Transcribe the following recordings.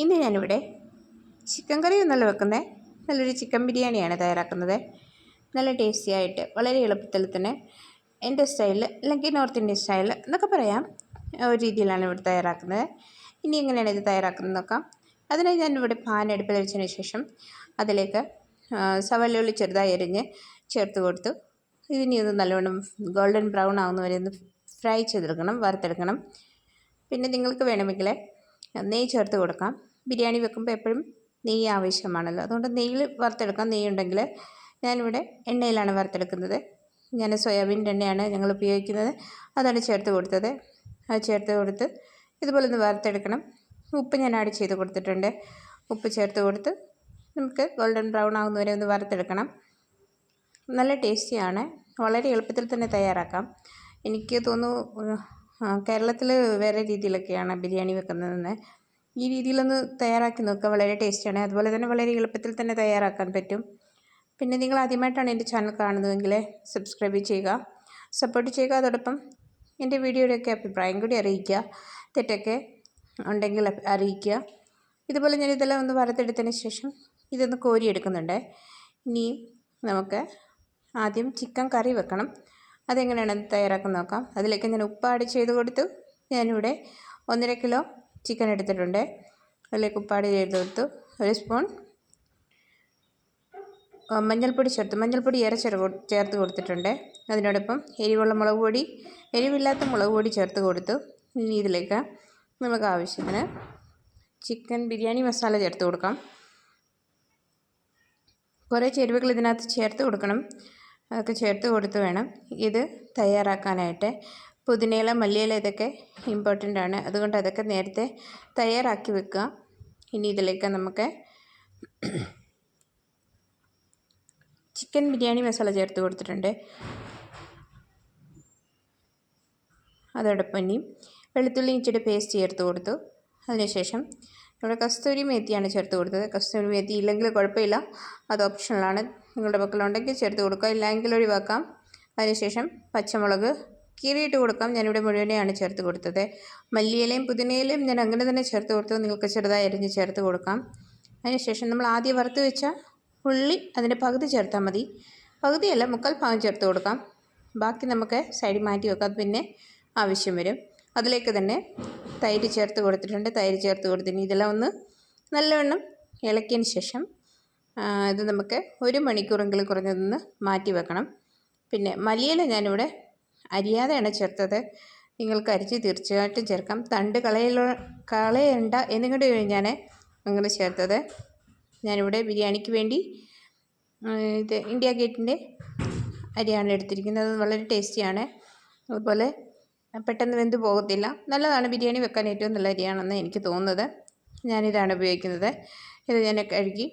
ഇന്ന് ഞാനിവിടെ ചിക്കൻ കറി ഒന്നല്ല വെക്കുന്നത് നല്ലൊരു ചിക്കൻ ബിരിയാണിയാണ് തയ്യാറാക്കുന്നത്. നല്ല ടേസ്റ്റി ആയിട്ട് വളരെ എളുപ്പത്തിൽ തന്നെ എന്റെ സ്റ്റൈലിൽ അല്ലെങ്കിൽ നോർത്ത് ഇന്ത്യൻ സ്റ്റൈലിൽ എന്നൊക്കെ പറയാം. ഒരു രീതിയിലാണ് ഇവിടെ തയ്യാറാക്കുന്നത്. ഇനി എങ്ങനെയാണ് ഇത് തയ്യാറാക്കുന്നത് നോക്കാം. അതിനായി ഞാൻ ഇവിടെ പാൻ അടുപ്പിൽ വെച്ചതിന് ശേഷം അതിലേക്ക് സവല്ലുള്ളി ചെറുതായി എരിഞ്ഞ് ചേർത്ത് കൊടുത്തു. ഇതിനി ഒന്ന് നല്ലവണ്ണം ഗോൾഡൻ ബ്രൗൺ ആകുന്നവരെ ഒന്ന് ഫ്രൈ ചെയ്തെടുക്കണം വറുത്തെടുക്കണം. പിന്നെ നിങ്ങൾക്ക് വേണമെങ്കിൽ നെയ്യ് ചേർത്ത് കൊടുക്കാം. ബിരിയാണി വെക്കുമ്പോൾ എപ്പോഴും നെയ്യ് ആവശ്യമാണല്ലോ. അതുകൊണ്ട് നെയ്യിൽ വറുത്തെടുക്കാം. നെയ്യ് ഉണ്ടെങ്കിൽ ഞാനിവിടെ എണ്ണയിലാണ് വറുത്തെടുക്കുന്നത്. ഞാൻ സോയാബീന്റെ എണ്ണയാണ് ഞങ്ങൾ ഉപയോഗിക്കുന്നത്. അതാണ് ചേർത്ത് കൊടുത്തത്. അത് ചേർത്ത് കൊടുത്ത് ഇതുപോലെ ഒന്ന് വറുത്തെടുക്കണം. ഉപ്പ് ഞാൻ ആഡ് ചെയ്ത് കൊടുത്തിട്ടുണ്ട്. ഉപ്പ് ചേർത്ത് കൊടുത്ത് നമുക്ക് ഗോൾഡൻ ബ്രൗൺ ആകുന്നവരെ ഒന്ന് വറുത്തെടുക്കണം. നല്ല ടേസ്റ്റിയാണ്. വളരെ എളുപ്പത്തിൽ തന്നെ തയ്യാറാക്കാം. എനിക്ക് തോന്നുന്നു കേരളത്തിൽ വേറെ രീതിയിലൊക്കെയാണ് ബിരിയാണി വെക്കുന്നതെന്ന്. ഈ രീതിയിലൊന്ന് തയ്യാറാക്കി നോക്കുക. വളരെ ടേസ്റ്റിയാണ് അതുപോലെ തന്നെ വളരെ എളുപ്പത്തിൽ തന്നെ തയ്യാറാക്കാൻ പറ്റും. പിന്നെ നിങ്ങൾ ആദ്യമായിട്ടാണ് എന്റെ ചാനൽ കാണുന്നതെങ്കിൽ സബ്സ്ക്രൈബ് ചെയ്യുക. സപ്പോർട്ട് ചെയ്യുക. അതോടൊപ്പം എന്റെ വീഡിയോയുടെയൊക്കെ അഭിപ്രായം കൂടി അറിയിക്കുക. തെറ്റൊക്കെ ഉണ്ടെങ്കിൽ അറിയിക്കുക. ഇതുപോലെ ഞാൻ ഇതെല്ലാം ഒന്ന് വറുത്തെടുത്തതിന് ശേഷം ഇതൊന്ന് കോരിയെടുക്കുന്നുണ്ട്. ഇനി നമുക്ക് ആദ്യം ചിക്കൻ കറി വെക്കണം. അതെങ്ങനെയാണ് തയ്യാറാക്കാൻ നോക്കാം. അതിലേക്ക് ഞാൻ ഉപ്പ് ആഡ് ചെയ്ത് കൊടുത്തു. ഞാനിവിടെ ഒന്നര കിലോ ചിക്കൻ എടുത്തിട്ടുണ്ട്. അതിലേക്ക് ഉപ്പ് ആഡ് ചെയ്ത് കൊടുത്തു. ഒരു സ്പൂൺ മഞ്ഞൾപ്പൊടി ചേർത്ത് മഞ്ഞൾപ്പൊടി ഏറെ ചേർ ചേർത്ത് കൊടുത്തിട്ടുണ്ട്. അതിനോടൊപ്പം എരിവുള്ള മുളക് പൊടി എരിവില്ലാത്ത മുളക് പൊടി ചേർത്ത് കൊടുത്തു. ഇനി ഇതിലേക്ക് നമുക്ക് ആവശ്യത്തിന് ചിക്കൻ ബിരിയാണി മസാല ചേർത്ത് കൊടുക്കാം. കുറേ ചേരുവകൾ ഇതിനകത്ത് ചേർത്ത് കൊടുക്കണം. അതൊക്കെ ചേർത്ത് കൊടുത്ത് വേണം ഇത് തയ്യാറാക്കാനായിട്ട്. പുതിനയില മല്ലിയില ഇതൊക്കെ ഇമ്പോർട്ടന്റ് ആണ്. അതുകൊണ്ട് അതൊക്കെ നേരത്തെ തയ്യാറാക്കി വെക്കുക. ഇനി ഇതിലേക്ക് നമുക്ക് ചിക്കൻ ബിരിയാണി മസാല ചേർത്ത് കൊടുത്തിട്ടുണ്ട്. അതോടൊപ്പം ഇനി വെളുത്തുള്ളി ഇച്ചിരി പേസ്റ്റ് ചേർത്ത് കൊടുത്തു. അതിനുശേഷം ഇവിടെ കസ്തൂരി മേത്തിയാണ് ചേർത്ത് കൊടുത്തത്. കസ്തൂരി മേത്തി ഇല്ലെങ്കിൽ കുഴപ്പമില്ല. അത് ഓപ്ഷണലാണ്. നിങ്ങളുടെ പക്കലുണ്ടെങ്കിൽ ചേർത്ത് കൊടുക്കുക ഇല്ലെങ്കിൽ ഒഴിവാക്കാം. അതിനുശേഷം പച്ചമുളക് കീറിയിട്ട് കൊടുക്കാം. ഞാനിവിടെ മുഴുവനെയാണ് ചേർത്ത് കൊടുത്തത്. മല്ലിയിലയും പുതിനയിലയും ഞാൻ അങ്ങനെ തന്നെ ചേർത്ത് കൊടുത്തു നിങ്ങൾക്ക് ചെറുതായി അരിഞ്ഞ് ചേർത്ത് കൊടുക്കാം. അതിനുശേഷം നമ്മൾ ആദ്യം വറുത്ത് വെച്ച ഉള്ളി അതിന്റെ പകുതി ചേർത്താൽ മതി. പകുതിയല്ല മുക്കാൽ ഭാഗം ചേർത്ത് കൊടുക്കാം. ബാക്കി നമുക്ക് സൈഡിൽ മാറ്റി വെക്കാം. പിന്നെ ആവശ്യം വരും. അതിലേക്ക് തന്നെ തൈര് ചേർത്ത് കൊടുത്തിട്ടുണ്ട് തൈര് ചേർത്ത് കൊടുത്തിട്ടുണ്ട്. ഇതെല്ലാം ഒന്ന് നല്ലവണ്ണം ഇളക്കിയതിന് ശേഷം ഇത് നമുക്ക് ഒരു മണിക്കൂറെങ്കിലും കുറഞ്ഞതൊന്ന് മാറ്റി വെക്കണം. പിന്നെ മല്ലിയില ഞാനിവിടെ അരിയാതെയാണ് ചേർത്തത്. നിങ്ങൾക്ക് അരിച്ച് തീർച്ചയായിട്ടും ചേർക്കാം. തണ്ട് കളയുള്ള കളയണ്ട എന്നുകൊണ്ട് ഞാൻ അങ്ങനെ ചേർത്തത്. ഞാനിവിടെ ബിരിയാണിക്ക് വേണ്ടി ഇത് ഇന്ത്യ ഗേറ്റിന്റെ അരിയാണ് എടുത്തിരിക്കുന്നത്. വളരെ ടേസ്റ്റിയാണ്. അതുപോലെ പെട്ടെന്ന് വെന്ത് പോകത്തില്ല. നല്ലതാണ് ബിരിയാണി വെക്കാൻ ഏറ്റവും നല്ല അരിയാണെന്ന് എനിക്ക് തോന്നുന്നത്. ഞാനിതാണ് ഉപയോഗിക്കുന്നത്. ഇത് ഞാൻ കഴുകി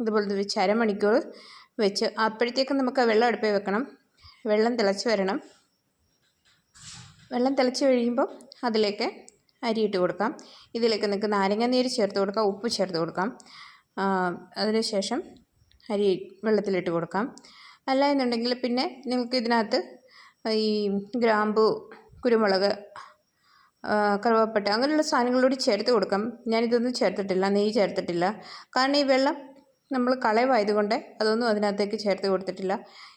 ഇതുപോലെ വെച്ച് അരമണിക്കൂർ വെച്ച് അപ്പോഴത്തേക്കും നമുക്ക് വെള്ളം അടുപ്പേ വെക്കണം. വെള്ളം തിളച്ച് വരണം. വെള്ളം തിളച്ച് കഴിയുമ്പോൾ അതിലേക്ക് അരി ഇട്ട് കൊടുക്കാം. ഇതിലേക്ക് നിങ്ങൾക്ക് നാരങ്ങ നീര് ചേർത്ത് കൊടുക്കാം ഉപ്പ് ചേർത്ത് കൊടുക്കാം. അതിനുശേഷം അരി വെള്ളത്തിലിട്ട് കൊടുക്കാം. അല്ല എന്നുണ്ടെങ്കിൽ പിന്നെ നിങ്ങൾക്ക് ഇതിനകത്ത് ഈ ഗ്രാമ്പു കുരുമുളക് കറുവപ്പട്ട അങ്ങനെയുള്ള സാധനങ്ങളോട് ചേർത്ത് കൊടുക്കാം. ഞാനിതൊന്നും ചേർത്തിട്ടില്ല നെയ്യ് ചേർത്തിട്ടില്ല. കാരണം ഈ വെള്ളം നമ്മൾ കളവായതുകൊണ്ട് അതൊന്നും അതിനകത്തേക്ക് ചേർത്ത് കൊടുത്തിട്ടില്ല.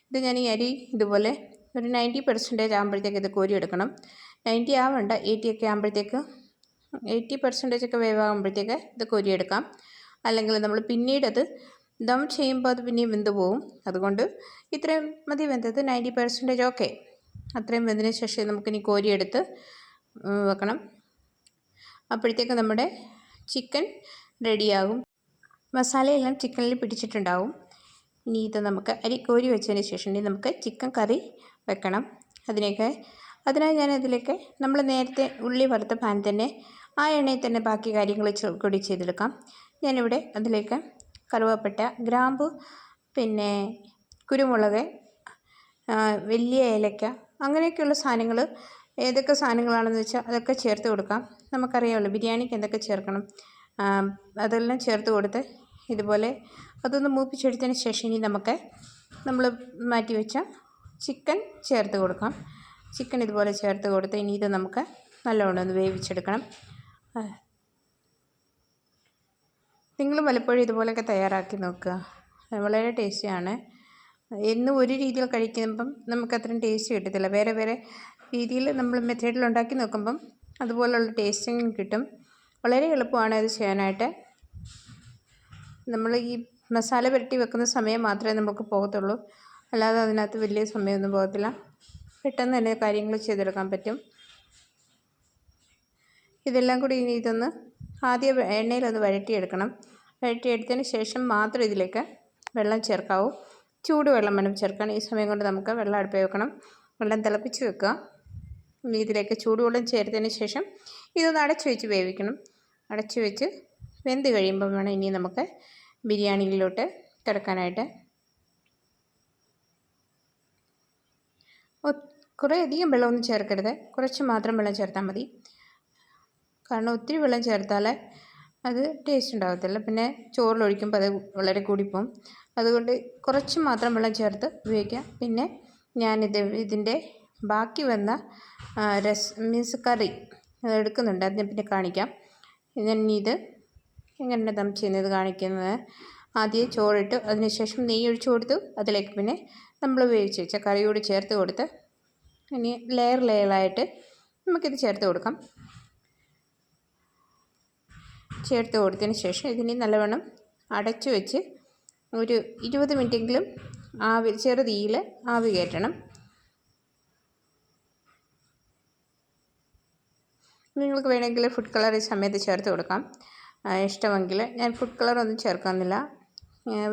ഇത് ഞാൻ ഈ അരി ഇതുപോലെ ഒരു നയന്റി പെർസെന്റേജ് ആകുമ്പോഴത്തേക്ക് ഇത് കോരി എടുക്കണം. നയന്റി ആവണ്ട എയ്റ്റി ഒക്കെ ആകുമ്പോഴത്തേക്ക് എയ്റ്റി പെർസെന്റേജ് ഒക്കെ വേവാകുമ്പോഴത്തേക്ക് ഇത് കോരിയെടുക്കാം അല്ലെങ്കിൽ നമ്മൾ പിന്നീട് അത് ദം ചെയ്യുമ്പോൾ അത് പിന്നെയും വെന്ത് പോവും. അതുകൊണ്ട് ഇത്രയും മതി വെന്തത്. Ninety percentage okay. അത്രയും വെന്തതിന് ശേഷം നമുക്കിനി കോരിയെടുത്ത് വെക്കണം. അപ്പോഴത്തേക്ക് നമ്മുടെ ചിക്കൻ റെഡിയാകും. മസാലയെല്ലാം ചിക്കനിൽ പിടിച്ചിട്ടുണ്ടാവും. ഇനി ഇത് നമുക്ക് അരി കോരി വെച്ചതിന് ശേഷം ഇനി നമുക്ക് ചിക്കൻ കറി വെക്കണം. അതിനൊക്കെ അതിനായി ഞാൻ അതിലേക്ക് നമ്മൾ നേരത്തെ ഉള്ളി വറുത്ത പാൻ തന്നെ ആ എണ്ണയിൽ തന്നെ ബാക്കി കാര്യങ്ങൾ കൂടി ചെയ്തെടുക്കാം. ഞാനിവിടെ അതിലേക്ക് കറുവപ്പട്ട ഗ്രാമ്പു പിന്നെ കുരുമുളക് വലിയ ഏലക്ക അങ്ങനെയൊക്കെയുള്ള സാധനങ്ങൾ ഏതൊക്കെ സാധനങ്ങളാണെന്ന് വെച്ചാൽ അതൊക്കെ ചേർത്ത് കൊടുക്കാം. നമുക്കറിയാമല്ലോ ബിരിയാണിക്ക് എന്തൊക്കെ ചേർക്കണം. അതെല്ലാം ചേർത്ത് കൊടുത്ത് ഇതുപോലെ അതൊന്ന് മൂപ്പിച്ചെടുത്തതിന് ശേഷം ഇനി നമുക്ക് നമ്മൾ മാറ്റി വെച്ച ചിക്കൻ ചേർത്ത് കൊടുക്കാം. ചിക്കൻ ഇതുപോലെ ചേർത്ത് കൊടുത്ത് ഇനി ഇത് നമുക്ക് നല്ലവണ്ണം ഒന്ന് വേവിച്ചെടുക്കണം. നിങ്ങൾ പലപ്പോഴും ഇതുപോലെയൊക്കെ തയ്യാറാക്കി നോക്കുക. വളരെ ടേസ്റ്റിയാണ്. എന്നും ഒരു രീതിയിൽ കഴിക്കുമ്പം നമുക്ക് അത്രയും ടേസ്റ്റ് കിട്ടത്തില്ല. വേറെ വേറെ രീതിയിൽ നമ്മൾ മെത്തേഡിൽ ഉണ്ടാക്കി നോക്കുമ്പം അതുപോലുള്ള ടേസ്റ്റിങ് കിട്ടും. വളരെ എളുപ്പമാണ് ഇത് ചെയ്യാനായിട്ട്. നമ്മൾ ഈ മസാല പുരട്ടി വെക്കുന്ന സമയം മാത്രമേ നമുക്ക് പോകത്തുള്ളൂ. അല്ലാതെ അതിനകത്ത് വലിയ സമയമൊന്നും പോകത്തില്ല. പെട്ടെന്ന് തന്നെ കാര്യങ്ങൾ ചെയ്തെടുക്കാൻ പറ്റും. ഇതെല്ലാം കൂടി ഇനി ഇതൊന്ന് ആദ്യം എണ്ണയിലൊന്ന് വഴറ്റിയെടുക്കണം. വഴറ്റിയെടുത്തതിന് ശേഷം മാത്രം ഇതിലേക്ക് വെള്ളം ചേർക്കാവൂ. ചൂടുവെള്ളം വേണം. ചേർക്കാൻ ഈ സമയം കൊണ്ട് നമുക്ക് വെള്ളം അടുപ്പിൽ വെക്കണം. വെള്ളം തിളപ്പിച്ച് വെക്കുക. ഇതിലേക്ക് ചൂടുവെള്ളം ചേർത്തതിന് ശേഷം ഇതൊന്ന് അടച്ചു വെച്ച് വേവിക്കണം. അടച്ചു വെച്ച് വെന്ത് കഴിയുമ്പോൾ വേണം ഇനി നമുക്ക് ബിരിയാണിയിലോട്ട് കിടക്കാനായിട്ട്. കുറേ അധികം വെള്ളമൊന്നും ചേർക്കരുത്. കുറച്ച് മാത്രം വെള്ളം ചേർത്താൽ മതി. കാരണം ഒത്തിരി വെള്ളം ചേർത്താൽ അത് ടേസ്റ്റ് ഉണ്ടാകത്തില്ല പിന്നെ ചോറിലൊഴിക്കുമ്പോൾ അത് വളരെ കൂടിപ്പോവും. അതുകൊണ്ട് കുറച്ച് മാത്രം വെള്ളം ചേർത്ത് ഉപയോഗിക്കാം. പിന്നെ ഞാനിത് ഇതിന്റെ ബാക്കി വന്ന രസ് മീൻസ് കറി എടുക്കുന്നുണ്ട്. അതിനെ പിന്നെ കാണിക്കാം. ഞാൻ ഇത് എങ്ങനെ ദം ചെയ്യുന്നത് കാണിക്കുന്നത്. ആദ്യം ചോറിട്ട് അതിനുശേഷം നെയ്യ് ഒഴിച്ച് കൊടുത്തു. അതിലേക്ക് പിന്നെ നമ്മൾ ഉപയോഗിച്ച് വെച്ച കറിയോട് ചേർത്ത് കൊടുത്ത് ഇനി ലെയർ ലെയറായിട്ട് നമുക്കിത് ചേർത്ത് കൊടുക്കാം. ചേർത്ത് കൊടുത്തതിന് ശേഷം ഇതിനെ നല്ലവണ്ണം അടച്ചു വെച്ച് ഒരു ഇരുപത് മിനിറ്റെങ്കിലും ആവി ചെറു തീയിൽ ആവി കയറ്റണം. നിങ്ങൾക്ക് വേണമെങ്കിൽ ഫുഡ് കളർ ഈ സമയത്ത് ചേർത്ത് കൊടുക്കാം. ഇഷ്ടമെങ്കിൽ ഞാൻ ഫുഡ് കളറൊന്നും ചേർക്കുന്നില്ല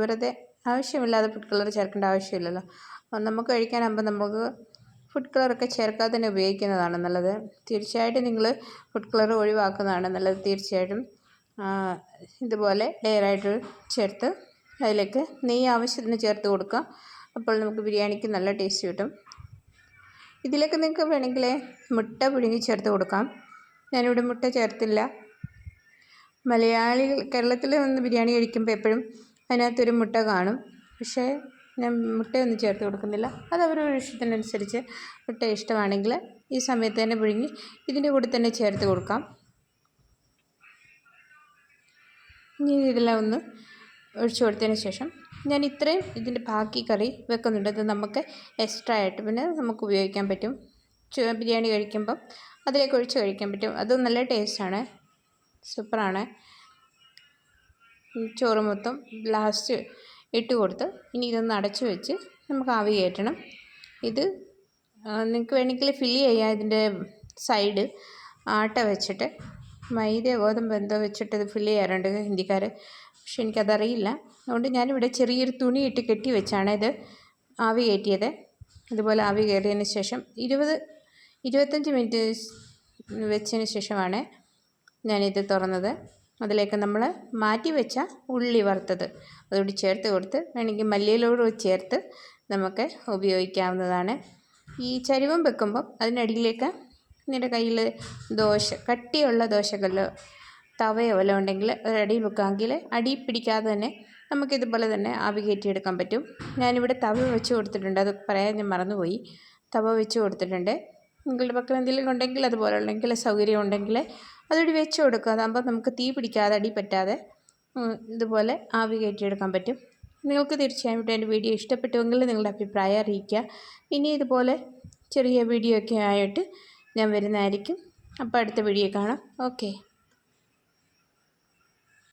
വെറുതെ ആവശ്യമില്ലാതെ ഫുഡ് കളർ ചേർക്കേണ്ട ആവശ്യമില്ലല്ലോ. നമുക്ക് കഴിക്കാനാകുമ്പോൾ നമുക്ക് ഫുഡ് കളറൊക്കെ ചേർക്കാതെ തന്നെ ഉപയോഗിക്കുന്നതാണ് നല്ലത്. തീർച്ചയായിട്ടും നിങ്ങൾ ഫുഡ് കളർ ഒഴിവാക്കുന്നതാണ് നല്ലത്. തീർച്ചയായിട്ടും ഇതുപോലെ ലെയറായിട്ട് ചേർത്ത് അതിലേക്ക് നെയ്യ് ആവശ്യത്തിന് ചേർത്ത് കൊടുക്കുക. അപ്പോൾ നമുക്ക് ബിരിയാണിക്ക് നല്ല ടേസ്റ്റ് കിട്ടും. ഇതിലേക്ക് നിങ്ങൾക്ക് വേണമെങ്കിൽ മുട്ട പുഴുങ്ങി ചേർത്ത് കൊടുക്കാം. ഞാനിവിടെ മുട്ട ചേർത്തില്ല. മലയാളികൾ കേരളത്തിൽ വന്ന് ബിരിയാണി കഴിക്കുമ്പോൾ എപ്പോഴും അതിനകത്തൊരു മുട്ട കാണും. പക്ഷേ ഞാൻ മുട്ടയൊന്നും ചേർത്ത് കൊടുക്കുന്നില്ല. അത് അവരുടെ ഇഷ്ടത്തിനനുസരിച്ച് മുട്ട ഇഷ്ടമാണെങ്കിൽ ഈ സമയത്ത് തന്നെ പുഴുങ്ങി ഇതിന്റെ കൂടെ തന്നെ ചേർത്ത് കൊടുക്കാം. ഇനി ഇതെല്ലാം ഒന്ന് ഒഴിച്ചു കൊടുത്തതിന് ശേഷം ഞാൻ ഇത്രയും ഇതിന്റെ ബാക്കി കറി വെക്കുന്നുണ്ട്. അത് നമുക്ക് എക്സ്ട്രാ ആയിട്ട് പിന്നെ നമുക്ക് ഉപയോഗിക്കാൻ പറ്റും. ബിരിയാണി കഴിക്കുമ്പം അതിലേക്ക് ഒഴിച്ച് കഴിക്കാൻ പറ്റും. അത് നല്ല ടേസ്റ്റാണ് സൂപ്പറാണ് ചോറ് മൊത്തം ലാസ്റ്റ് ഇട്ട് കൊടുത്ത് ഇനി ഇതൊന്ന് അടച്ചു വെച്ച് നമുക്ക് ആവി കയറ്റണം. ഇത് നിങ്ങൾക്ക് വേണമെങ്കിൽ ഫില്ല് ചെയ്യാം ഇതിന്റെ സൈഡ് ആട്ട വെച്ചിട്ട്. മൈദ ഗോതമ്പ് എന്തോ വെച്ചിട്ട് ഫില്ല് ചെയ്യാറുണ്ട് ഹിന്ദിക്കാർ പക്ഷെ എനിക്കതറിയില്ല. അതുകൊണ്ട് ഞാനിവിടെ ചെറിയൊരു തുണി ഇട്ട് കെട്ടി വെച്ചാണ് ഇത് ആവി കയറ്റിയത്. അതുപോലെ ആവി കയറിയതിന് ശേഷം ഇരുപത് ഇരുപത്തഞ്ച് മിനിറ്റ് വെച്ചതിന് ശേഷമാണ് ഞാനിത് തുറന്നത്. അതിലേക്ക് നമ്മൾ മാറ്റി വെച്ച ഉള്ളി വറുത്തത്. അതോട് ചേർത്ത് കൊടുത്ത് വേണമെങ്കിൽ മല്ലിയിലോട് ചേർത്ത് നമുക്ക് ഉപയോഗിക്കാവുന്നതാണ്. ഈ ചരുവം വെക്കുമ്പം അതിനടിയിലേക്ക് നിങ്ങളുടെ കയ്യിൽ ദോശ കട്ടിയുള്ള ദോശകല്ലോ തവയോ വല്ലതും ഉണ്ടെങ്കിൽ ഒരടിയിൽ വെക്കാമെങ്കിൽ അടി പിടിക്കാതെ തന്നെ നമുക്കിതുപോലെ തന്നെ ആവി കയറ്റിയെടുക്കാൻ പറ്റും. ഞാനിവിടെ തവ വെച്ച് കൊടുത്തിട്ടുണ്ട്. അത് പറയാൻ ഞാൻ മറന്നുപോയി. തവ വെച്ച് കൊടുത്തിട്ടുണ്ട്. നിങ്ങളുടെ പക്കൽ എന്തെങ്കിലും ഉണ്ടെങ്കിൽ അതുപോലെ ഉണ്ടെങ്കിൽ സൗകര്യം ഉണ്ടെങ്കിൽ അതോടി വെച്ച് കൊടുക്കുക. അതാകുമ്പോൾ നമുക്ക് തീ പിടിക്കാതെ അടി പറ്റാതെ ഇതുപോലെ ആവി കയറ്റിയെടുക്കാൻ പറ്റും. നിങ്ങൾക്ക് തീർച്ചയായും എന്റെ വീഡിയോ ഇഷ്ടപ്പെട്ടുവെങ്കിൽ നിങ്ങളുടെ അഭിപ്രായം അറിയിക്കുക. ഇനി ഇതുപോലെ ചെറിയ വീഡിയോ ഒക്കെ ആയിട്ട് ഞാൻ വരുന്നതായിരിക്കും. അപ്പോൾ അടുത്ത വീഡിയോ കാണാം. ഓക്കെ.